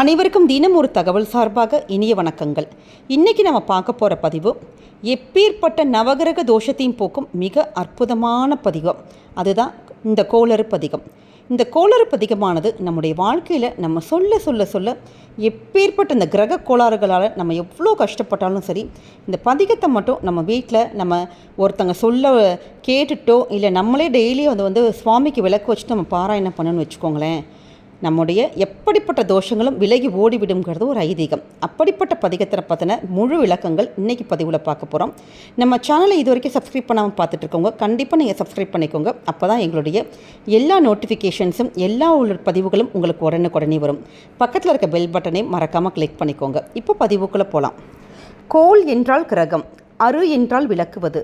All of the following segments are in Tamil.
அனைவருக்கும் தினம் ஒரு தகவல் சார்பாக இனிய வணக்கங்கள். இன்னைக்கு நம்ம பார்க்க போகிற பதிவு எப்பேற்பட்ட நவகிரக தோஷத்தையும் போக்கும் மிக அற்புதமான பதிகம். அதுதான் இந்த கோளறு பதிகம். இந்த கோளறு பதிகமானது நம்முடைய வாழ்க்கையில் நம்ம சொல்ல சொல்ல சொல்ல எப்பேற்பட்ட இந்த கிரக கோளாறுகளால் நம்ம எவ்வளோ கஷ்டப்பட்டாலும் சரி இந்த பதிகத்தை மட்டும் நம்ம வீட்டில் நம்ம ஒருத்தங்க சொல்ல கேட்டுட்டோ இல்லை நம்மளே டெய்லி அதை வந்து சுவாமிக்கு விளக்கு வச்சுட்டு நம்ம பாராயணம் பண்ணணும்னு வச்சுக்கோங்களேன். நம்முடைய எப்படிப்பட்ட தோஷங்களும் விலகி ஓடிவிடுங்கிறது ஒரு ஐதீகம். அப்படிப்பட்ட பதிகத்தை பற்றின முழு விளக்கங்கள் இன்றைக்கி பதிவில் பார்க்க போகிறோம் நம்ம சேனலை இது வரைக்கும் சப்ஸ்கிரைப் பண்ணாமல் பார்த்துட்ருக்கோங்க கண்டிப்பாக நீங்கள் சப்ஸ்கிரைப் பண்ணிக்கோங்க. அப்போ தான் எங்களுடைய எல்லா நோட்டிஃபிகேஷன்ஸும் எல்லா உள்ள பதிவுகளும் உங்களுக்கு உடனுக்குடனே வரும். பக்கத்தில் இருக்க பெல் பட்டனையும் மறக்காமல் கிளிக் பண்ணிக்கோங்க. இப்போ பதிவுக்குள்ளே போகலாம் கோல் என்றால் கிரகம் அரு என்றால் விளக்குவது.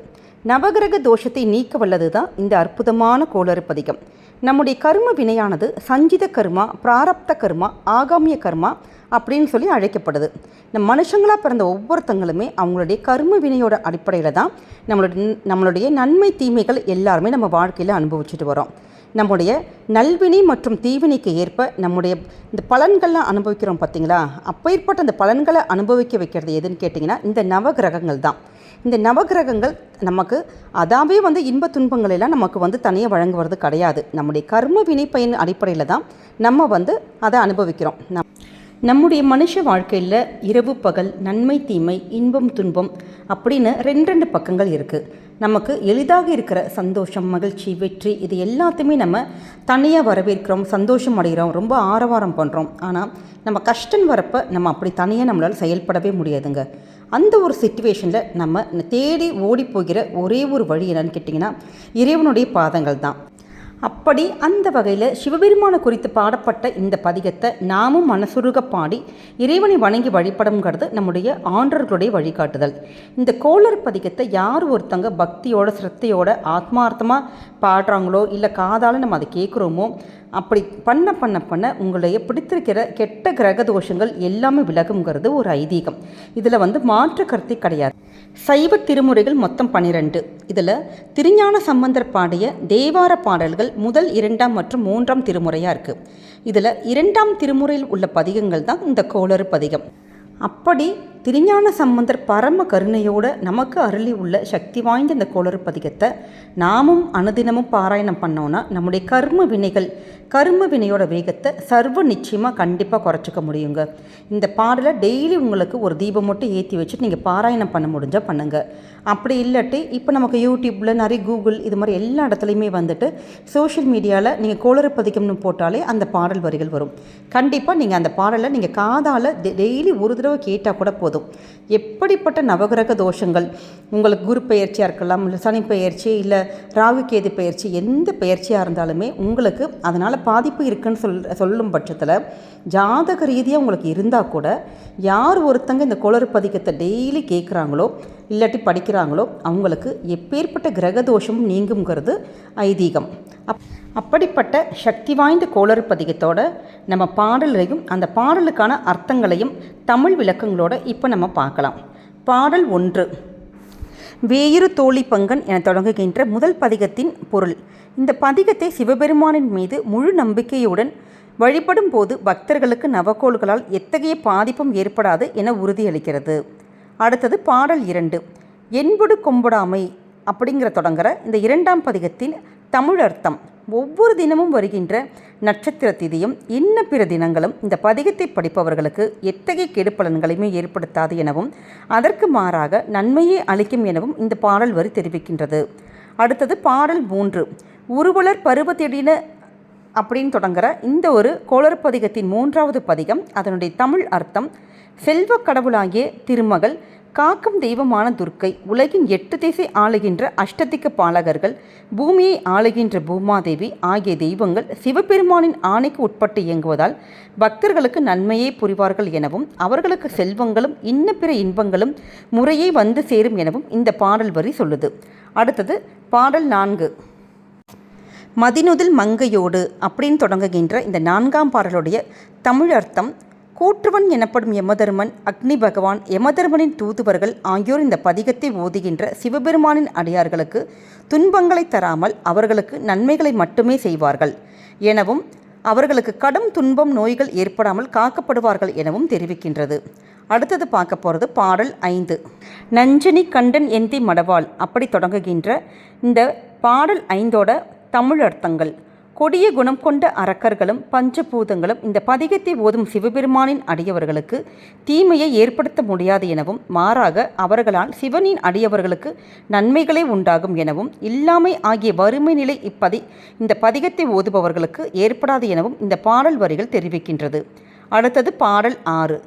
நவகிரக தோஷத்தை நீக்க வல்லது தான் இந்த அற்புதமான கோளறு பதிகம் நம்முடைய கர்ம வினையானது சஞ்சித கர்மா பிராரப்த கர்மா ஆகாமிய கர்மா அப்படின்னு சொல்லி அழைக்கப்படுது. நம்ம மனுஷங்களாக பிறந்த ஒவ்வொருத்தங்களுமே அவங்களுடைய கர்ம வினையோட அடிப்படையில் தான் நம்மளுடைய நம்மளுடைய நன்மை தீமைகள் எல்லாருமே நம்ம வாழ்க்கையில் அனுபவிச்சுட்டு வரோம் நம்முடைய நல்வினை மற்றும் தீவினைக்கு ஏற்ப நம்முடைய இந்த பலன்கள்லாம் அனுபவிக்கிறோம் பார்த்தீங்களா? அப்பேற்பட்ட அந்த பலன்களை அனுபவிக்க வைக்கிறது எதுன்னு கேட்டிங்கன்னா இந்த நவகிரகங்கள் தான். இந்த நவகிரகங்கள் நமக்கு அதாவே வந்து இன்ப துன்பங்கள் எல்லாம் நமக்கு வந்து தனியாக வழங்குவது கிடையாது. நம்முடைய கர்ம வினைப்பயின் அடிப்படையில் தான் நம்ம வந்து அதை அனுபவிக்கிறோம். நம் நம்முடைய மனுஷ வாழ்க்கையில் இரவு பகல் நன்மை தீமை இன்பம் துன்பம் அப்படின்னு ரெண்டு ரெண்டு பக்கங்கள் இருக்குது நமக்கு எளிதாக இருக்கிற சந்தோஷம் மகிழ்ச்சி வெற்றி இது எல்லாத்தையுமே நம்ம தனியாக வரவேற்கிறோம் சந்தோஷம் அடைகிறோம் ரொம்ப ஆரவாரம் பண்ணுறோம் ஆனால் நம்ம கஷ்டம் வரப்போ நம்ம அப்படி தனியாக நம்மளால் செயல்படவே முடியாதுங்க. அந்த ஒரு சுச்சுவேஷனில் நம்ம தேடி ஓடி போகிற ஒரே ஒரு வழி என்னன்னு கேட்டிங்கன்னா இறைவனுடைய பாதங்கள் தான். அப்படி அந்த வகையில் சிவபெருமானை குறித்து பாடப்பட்ட இந்த பதிகத்தை நாமும் மனசுருக பாடி இறைவனை வணங்கி வழிபடுங்கிறது நம்முடைய ஆண்டர்களுடைய வழிகாட்டுதல். இந்த கோளர் பதிகத்தை யார் ஒருத்தங்க பக்தியோட சிரத்தையோட ஆத்மார்த்தமாக பாடுறாங்களோ இல்லை காதால் நம்ம அதை கேட்குறோமோ அப்படி பண்ண பண்ண பண்ண உங்களுடைய பிடித்திருக்கிற கெட்ட கிரக தோஷங்கள் எல்லாமே விலகுங்கிறது ஒரு ஐதீகம். இதில் வந்து மாற்று கருத்தை கிடையாது. சைவ திருமுறைகள் மொத்தம் பன்னிரெண்டு இதில் திருஞான சம்பந்தர் பாடிய தேவார பாடல்கள் முதல் இரண்டாம் மற்றும் மூன்றாம் திருமுறையாக இருக்குது இதில் இரண்டாம் திருமுறையில் உள்ள பதிகங்கள் தான் இந்த கோளறு பதிகம். அப்படி திருஞான சம்பந்தர் பரம கருணையோடு நமக்கு அருளி உள்ள சக்தி வாய்ந்த இந்த கோளறு பதிகத்தை நாமும் அனுதினமும் பாராயணம் பண்ணோன்னா நம்முடைய கர்ம வினைகள் கர்ம வினையோட வேகத்தை சர்வ நிச்சயமாக கண்டிப்பாக குறைச்சிக்க முடியுங்க. இந்த பாடலை டெய்லி உங்களுக்கு ஒரு தீபம் மட்டும் ஏற்றி வச்சுட்டு நீங்கள் பாராயணம் பண்ண முடிஞ்சால் பண்ணுங்கள் அப்படி இல்லாட்டி இப்போ நமக்கு யூடியூப்பில் நிறைய கூகுள் இது மாதிரி எல்லா இடத்துலையுமே வந்துட்டு சோஷியல் மீடியாவில் நீங்கள் கோளறு பதிக்கம்னு போட்டாலே அந்த பாடல் வரிகள் வரும். கண்டிப்பாக நீங்கள் அந்த பாடலை நீங்கள் காதால் டெய்லி ஒரு தடவை கேட்டால் கூட போதும். எப்படிப்பட்ட நவகிரக தோஷங்கள்? உங்களுக்கு குரு பயிற்சியாக இருக்கலாம் இல்லை சனி பயிற்சி இல்லை ராகு கேது பயிற்சி எந்த பயிற்சியாக இருந்தாலுமே உங்களுக்கு அதனால் பாதிப்பு இருக்குன்னு சொல் சொல்லும் பட்சத்தில் ஜாதக ரீதியாக உங்களுக்கு இருந்தால் கூட யார் ஒருத்தங்க இந்த குளறு பதிக்கத்தை டெய்லி கேட்குறாங்களோ இல்லாட்டி படிக்கிறாங்களோ அவங்களுக்கு எப்பேற்பட்ட கிரக தோஷமும் நீங்குங்கிறது ஐதீகம். அப் அப்படிப்பட்ட சக்தி வாய்ந்த கோளறு பதிகத்தோட நம்ம பாடலையும் அந்த பாடலுக்கான அர்த்தங்களையும் தமிழ் விளக்கங்களோட இப்போ நம்ம பார்க்கலாம். பாடல் ஒன்று. வேயிறு தோழி பங்கன் என தொடங்குகின்ற முதல் பதிகத்தின் பொருள். இந்த பதிகத்தை சிவபெருமானின் மீது முழு நம்பிக்கையுடன் வழிபடும் போது பக்தர்களுக்கு நவக்கோள்களால் எத்தகைய பாதிப்பும் ஏற்படாது என உறுதியளிக்கிறது. அடுத்தது பாடல் இரண்டு. என்புடு கொம்புடாமை அப்படிங்கிற தொடங்குற இந்த இரண்டாம் பதிகத்தின் தமிழ் அர்த்தம். ஒவ்வொரு தினமும் வருகின்ற நட்சத்திர திதியும் இன்ன பிற தினங்களும் இந்த பதிகத்தை படிப்பவர்களுக்கு எத்தகைய கெடுப்பலன்களையுமே ஏற்படுத்தாது எனவும் அதற்கு மாறாக நன்மையே அளிக்கும் எனவும் இந்த பாடல் வரி தெரிவிக்கின்றது. அடுத்தது பாடல் மூன்று. உருவலர் பருவத்தெடின அப்படின்னு தொடங்குற இந்த ஒரு கோளர் பதிகத்தின் மூன்றாவது பதிகம் அதனுடைய தமிழ் அர்த்தம். செல்வ கடவுளாகிய திருமகள் காக்கும் தெய்வமான துர்க்கை உலகின் எட்டு திசை ஆளுகின்ற அஷ்டதிக்க பாலகர்கள் பூமியை ஆளுகின்ற பூமாதேவி ஆகிய தெய்வங்கள் சிவபெருமானின் ஆணைக்கு உட்பட்டு இயங்குவதால் பக்தர்களுக்கு நன்மையே புரிவார்கள் எனவும் அவர்களுக்கு செல்வங்களும் இன்ன பிற இன்பங்களும் முறையே வந்து சேரும் எனவும் இந்த பாடல் வரி சொல்லுது. அடுத்தது பாடல் நான்கு. மதினுதில் மங்கையோடு அப்படின்னு தொடங்குகின்ற இந்த நான்காம் பாடலுடைய தமிழ் அர்த்தம் கூற்றுவன் எனப்படும் யமதர்மன் அக்னி பகவான் யமதர்மனின் தூதுவர்கள் ஆகியோர் இந்த பதிகத்தை ஓதுகின்ற சிவபெருமானின் அடியார்களுக்கு துன்பங்களை தராமல் அவர்களுக்கு நன்மைகளை மட்டுமே செய்வார்கள். எனவும் அவர்களுக்கு கடும் துன்பம் நோய்கள் ஏற்படாமல் காக்கப்படுவார்கள் எனவும் தெரிவிக்கின்றது. அடுத்தது பார்க்க போகிறது பாடல் ஐந்து. நஞ்சனி கண்டன் எந்தி மடவாள் அப்படி தொடங்குகின்ற இந்த பாடல் ஐந்தோட தமிழ் அர்த்தங்கள். கொடிய குணம் கொண்ட அரக்கர்களும் பஞ்சபூதங்களும் இந்த பதிகத்தை ஓதும் சிவபெருமானின் அடியவர்களுக்கு தீமையை ஏற்படுத்த முடியாது எனவும் மாறாக அவர்களால் சிவனின் அடியவர்களுக்கு நன்மைகளே உண்டாகும் எனவும் இல்லாமை ஆகிய வறுமை நிலை இப்பதி இந்த பதிகத்தை ஓதுபவர்களுக்கு ஏற்படாது எனவும் இந்த பாடல் வரிகள் தெரிவிக்கின்றது. அடுத்தது பாடல் ஆறு.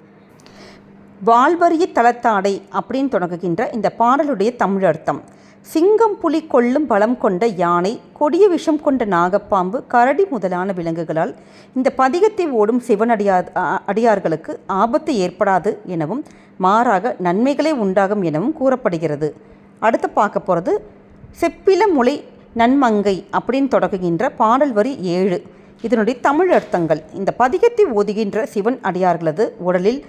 வாழ்வரிய தளத்தாடை அப்படின்னு தொடங்குகின்ற இந்த பாடலுடைய தமிழ் அர்த்தம். சிங்கம் புலி கொள்ளும் பலம் கொண்ட யானை கொடிய விஷம் கொண்ட நாகப்பாம்பு கரடி முதலான விலங்குகளால் இந்த பதிகத்தை ஓடும் சிவனடியார் அடியார்களுக்கு ஆபத்து ஏற்படாது எனவும் மாறாக நன்மைகளே உண்டாகும் எனவும் கூறப்படுகிறது. அடுத்து பார்க்க போகிறது செப்பில முளை நன்மங்கை அப்படின்னு தொடங்குகின்ற பாடல் வரி ஏழு. இதனுடைய தமிழ் அர்த்தங்கள். இந்த பதிகத்தை ஓதுகின்ற சிவன் அடியார்களது உடலில்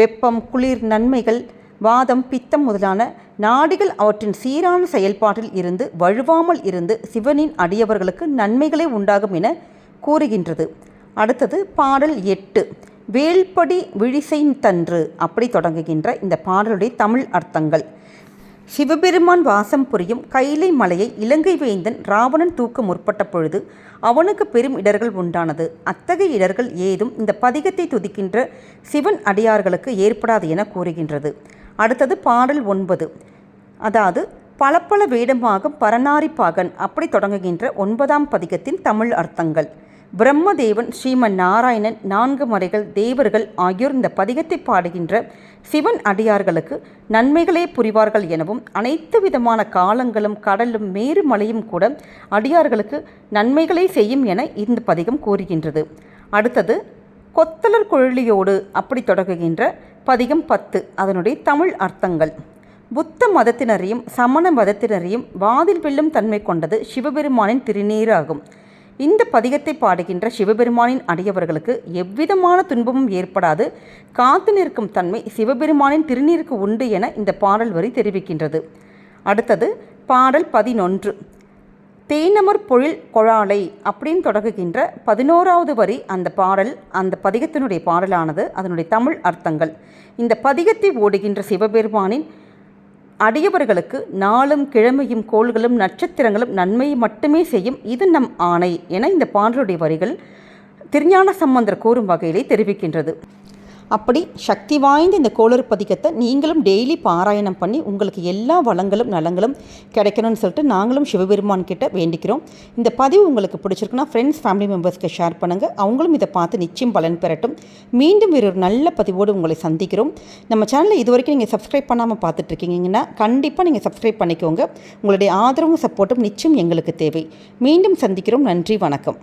வெப்பம் குளிர் நன்மைகள் வாதம் பித்தம் முதலான நாடிகள் அவற்றின் சீரான செயல்பாட்டில் இருந்து வழுவாமல் இருந்து சிவனின் அடியவர்களுக்கு நன்மைகளே உண்டாகும் என கூறுகின்றது. அடுத்தது பாடல் எட்டு வேல்படி விழிசைன் தன்று அப்படி தொடங்குகின்ற இந்த பாடலுடைய தமிழ் அர்த்தங்கள். சிவபெருமான் வாசம் புரியும் கைலை மலையை இலங்கை வேந்தன் ராவணன் தூக்க முற்பட்ட பொழுது அவனுக்கு பெரும் இடர்கள் உண்டானது. அத்தகைய இடர்கள் ஏதும் இந்த பதிகத்தை துதிக்கின்ற சிவன் அடியார்களுக்கு ஏற்படாது என கூறுகின்றது. அடுத்தது பாடல் ஒன்பது. அதாவது பல பல வேடமாகும் பரணாரி பாகன் அப்படி தொடங்குகின்ற ஒன்பதாம் பதிகத்தின் தமிழ் அர்த்தங்கள். பிரம்மதேவன் ஸ்ரீமன் நாராயணன் நான்கு மறைகள் தேவர்கள் ஆகியோர் இந்த பதிகத்தை பாடுகின்ற சிவன் அடியார்களுக்கு நன்மைகளே புரிவார்கள் எனவும் அனைத்து விதமான காலங்களும் கடலும் மேருமலையும் கூட அடியார்களுக்கு நன்மைகளை செய்யும் என இந்த பதிகம் கூறுகின்றது. அடுத்தது கொத்தலர் குழலியோடு அப்படி தொடங்குகின்ற பதிகம் பத்து. அதனுடைய தமிழ் அர்த்தங்கள். புத்த மதத்தினரையும் சமண மதத்தினரையும் வாதில் வெல்லும் தன்மை கொண்டது சிவபெருமானின் திருநீராகும். இந்த பதிகத்தை பாடுகின்ற சிவபெருமானின் அடியவர்களுக்கு எவ்விதமான துன்பமும் ஏற்படாது. காத்து நிற்கும் தன்மை சிவபெருமானின் திருநீருக்கு உண்டு என இந்த பாடல் வரி தெரிவிக்கின்றது. அடுத்தது பாடல் பதினொன்று. தேனமர் பொழில் கொழாலை அப்படின்னு தொடங்குகின்ற பதினோராவது வரி அந்த பாடல் அந்த பதிகத்தினுடைய பாடலானது அதனுடைய தமிழ் அர்த்தங்கள். இந்த பதிகத்தை ஓடுகின்ற சிவபெருமானின் அடியவர்களுக்கு நாளும் கிழமையும் கோள்களும் நட்சத்திரங்களும் நன்மையை மட்டுமே செய்யும் இது நம் ஆணை என இந்த பாடலுடைய வரிகள் திருஞான சம்பந்தர் கூறும் வகையிலே தெரிவிக்கின்றது. அப்படி சக்தி வாய்ந்த இந்த கோளறு பதிக்கத்தை நீங்களும் டெய்லி பாராயணம் பண்ணி உங்களுக்கு எல்லா வளங்களும் நலங்களும் கிடைக்கணும்னு சொல்லிட்டு நாங்களும் சிவபெருமான் கிட்ட வேண்டிக்கிறோம். இந்த பதிவு உங்களுக்கு பிடிச்சிருக்குன்னா ஃப்ரெண்ட்ஸ் ஃபேமிலி மெம்பர்ஸ்க்கு ஷேர் பண்ணுங்கள் அவங்களும் இதை பார்த்து நிச்சயம் பலன் பெறட்டும். மீண்டும் ஒரு நல்ல பதிவோடு உங்களை சந்திக்கிறோம். நம்ம சேனலில் இது வரைக்கும் நீங்கள் சப்ஸ்கிரைப் பண்ணாமல் பார்த்துட்ருக்கீங்கன்னா கண்டிப்பாக நீங்கள் சப்ஸ்கிரைப் பண்ணிக்கோங்க. உங்களுடைய ஆதரவும் சப்போர்ட்டும் நிச்சயம் எங்களுக்கு தேவை. மீண்டும் சந்திக்கிறோம். நன்றி வணக்கம்.